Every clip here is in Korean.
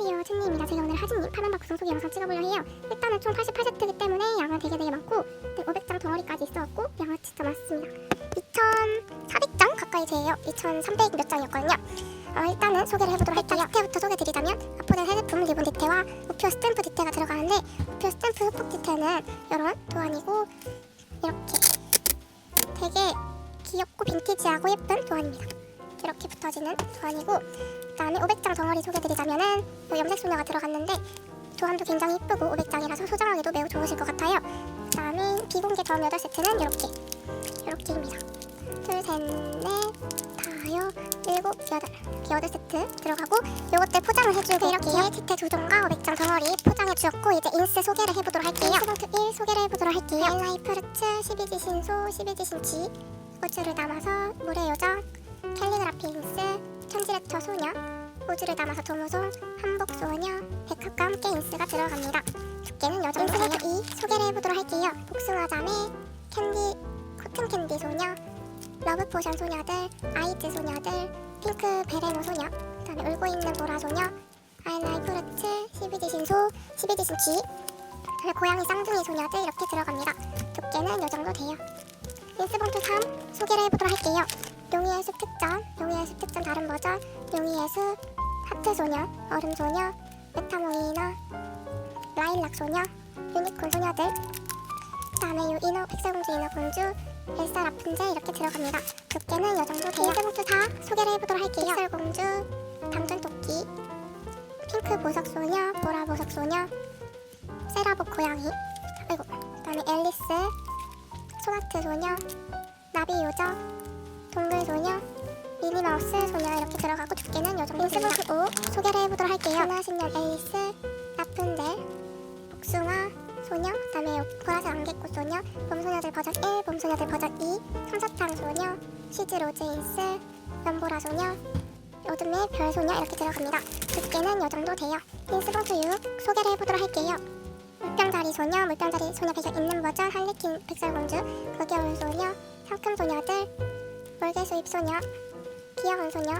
안녕하세요 춘니입니다. 제가 오늘 하진님 파란박 구성 소개 영상 찍어보려 해요. 일단은 총 88세트이기 때문에 양은 되게 되게 많고 네, 500장 덩어리까지 있어갖고 양은 진짜 많습니다. 2400장 가까이 돼요. 2300 몇 장이었거든요. 어, 일단은 소개를 해보도록 할게요. 디테부터 소개드리자면 아포덴 해제품 리본 디테와 우표 스탬프 디테가 들어가는데 우표 스탬프 흑폭 디테는 이런 도안이고 이렇게 되게 귀엽고 빈티지하고 예쁜 도안입니다. 이렇게 붙어지는 도안이고 그 다음에 500장 덩어리 소개드리자면은 뭐 염색 소녀가 들어갔는데 도안도 굉장히 이쁘고 500장이라서 소장하기도 매우 좋으실 것 같아요. 그 다음에 비공개 점 8세트는 이렇게 이렇게입니다. 둘, 셋, 넷, 다여, 일곱, 여덟 이렇게 여덟 세트 들어가고 요것들 포장을 해주고 이렇게 티테 두 종과 500장 덩어리 포장해 주었고 이제 인스 소개를 해보도록 할게요. 인스본트 1 소개를 해보도록 할게요. 엘라이 프루츠, 12지 신소, 12지 신치 우주를 담아서 물의 요정, 캘리그라피 인스, 천지렉터 소녀, 우주를 담아서 도무송, 한복 소녀, 백합과 함께 인스가 들어갑니다. 두께는 여정도예요. 이 소개를 해보도록 할게요. 복숭아 자매, 캔디, 코튼 캔디 소녀, 러브 포션 소녀들, 아이즈 소녀들, 핑크 베레노 소녀, 그다음에 울고 있는 보라 소녀, 아이라이 프루츠, 시비지 신소, 시비지 신치, 그다음에 고양이 쌍둥이 소녀들 이렇게 들어갑니다. 두께는 이 정도 돼요. 인스본트 3 소개를 해보도록 할게요. 용이의 숲 특전, 용이의 숲 특전 다른 버전, 용이의 숲, 하트 소녀, 얼음 소녀, 메타몽이나 라일락 소녀, 유니콘 소녀들. 그다음에 요 이너 백설공주 이너 공주, 엘사 라푼젤 이렇게 들어갑니다. 두께는 이 정도 돼요. 인스본트 4 소개를 해보도록 할게요. 백설공주, 당근 토끼, 핑크 보석 소녀, 보라 보석 소녀, 세라복 고양이, 아이고, 그다음에 앨리스, 소나트 소녀, 나비 요정, 동글 소녀, 미니마우스 소녀 이렇게 들어가고 두께는 요 정도 됩니다. 인스본트 5 소개를 해보도록 할게요. 하나신년 앨리스, 라푼델, 복숭아 소녀, 그 다음에 보라색 안개꽃 소녀, 봄소녀들 버전 1, 봄소녀들 버전 2, 삼사탕 소녀, 시즈 로즈 인스, 연보라 소녀, 어둠의 별 소녀 이렇게 들어갑니다. 두께는 요 정도 돼요. 인스본트 6 소개를 해보도록 할게요. 물병자리 소녀, 물병자리 소녀 배경 있는 버전, 할리퀸 백설공주, 거겨울 소녀, 상큼 소녀들, 월계수 입소녀, 귀여운 소녀,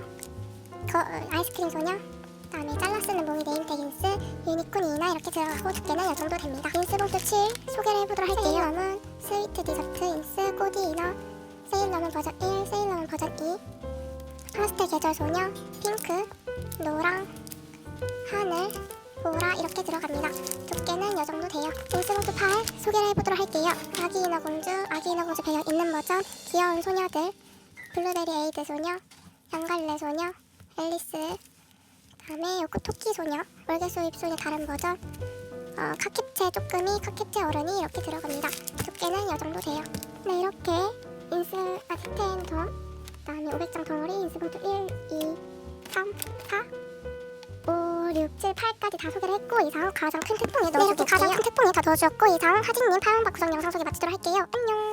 거, 어, 아이스크림 소녀, 그다음에 잘라 쓰는 몽이 네임택 인스, 유니콘 이나 이렇게 들어가고 두께는 이 정도 됩니다. 인스본트 7 소개를 해보도록 할게요. 세일러문, 스위트 디저트 인스, 꼬디 이너, 세일러문 버전 1, 세일러문 버전 2, 파스텔 계절 소녀, 핑크, 노랑, 하늘, 보라 이렇게 들어갑니다. 두께는 이 정도 돼요. 인스본트 8 소개를 해보도록 할게요. 아기 인어 공주, 아기 인어 공주 배경 있는 버전, 귀여운 소녀들, 블루베리 에이드 소녀, 양갈래 소녀, 앨리스, 다음에 요코 토끼 소녀, 월계수 입소녀 다른 버전, 어, 카캡체 쪼끄미, 카캡체 어른이 이렇게 들어갑니다. 두께는 이 정도 돼요. 네 이렇게 인스 아스텐 덤, 그 다음에 500장 덩어리 인스본트 1, 2, 3, 4, 5, 6, 7, 8까지 다 소개를 했고 이상 가장 큰 태풍에 넣어주고 네, 이렇게 가장 큰 태풍에 다 넣어주었고 이상 하진님 파란박 구성 영상 소개 마치도록 할게요. 안녕.